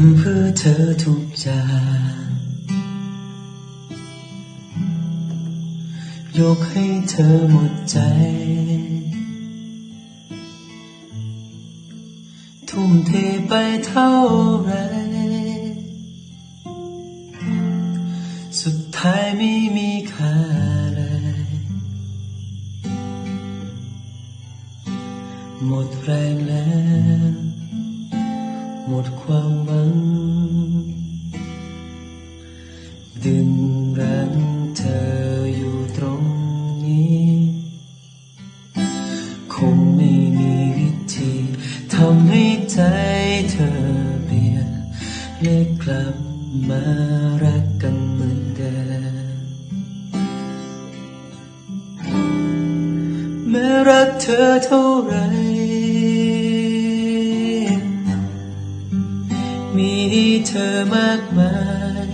ำเพื่อเธอทุกอย่าง ยกให้เธอหมดใจ ทุ่มเทไปเท่าไร สุดท้ายไม่มีค่าเลยหมดแรงแล้ว หมดความหวัง ดึงรั้งเธออยู่ตรงนี้ คงไม่มีวิธีทำให้ใจเธอเปลี่ยนและกลับมารักกันเหมือนเดิมแม้รักเธอเท่าไร มีเธอมากมาย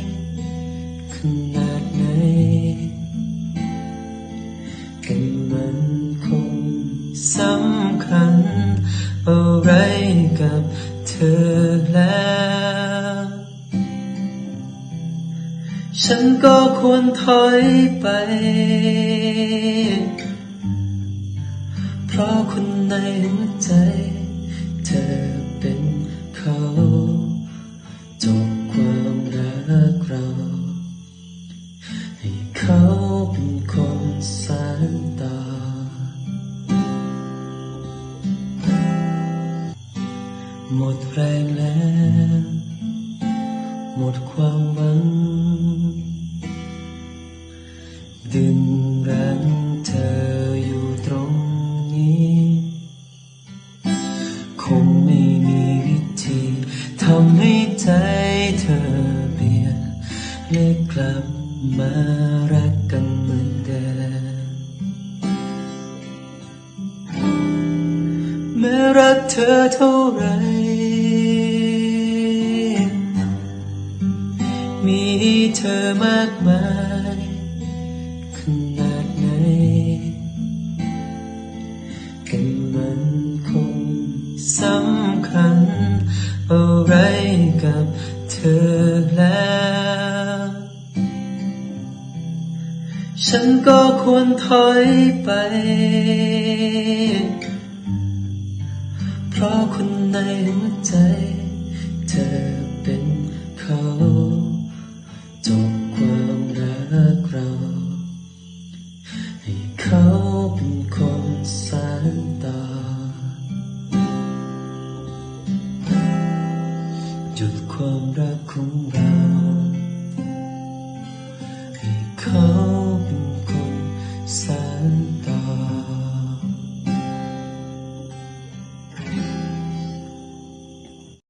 ขนาดไหนกันมันคงสำคัญ อะไรกับเธอแล้ว ฉันก็ควรถอยไป เพราะคนในหัวใจเธอ หมดแรงแล้ว หมดความหวัง ดึงรั้งเธออยู่ตรงนี้ คงไม่มีวิธีทำให้ใจเธอเปลี่ยนและกลับมารักกันเหมือนเดิมแม้รักเธอเท่าไร มากมายขนาดไหนกันมันคงสำคัญอะไรกับเธอแล้ว ฉันก็ควรถอยไป เพราะคนในหัวใจ ความรักของเราให้เขา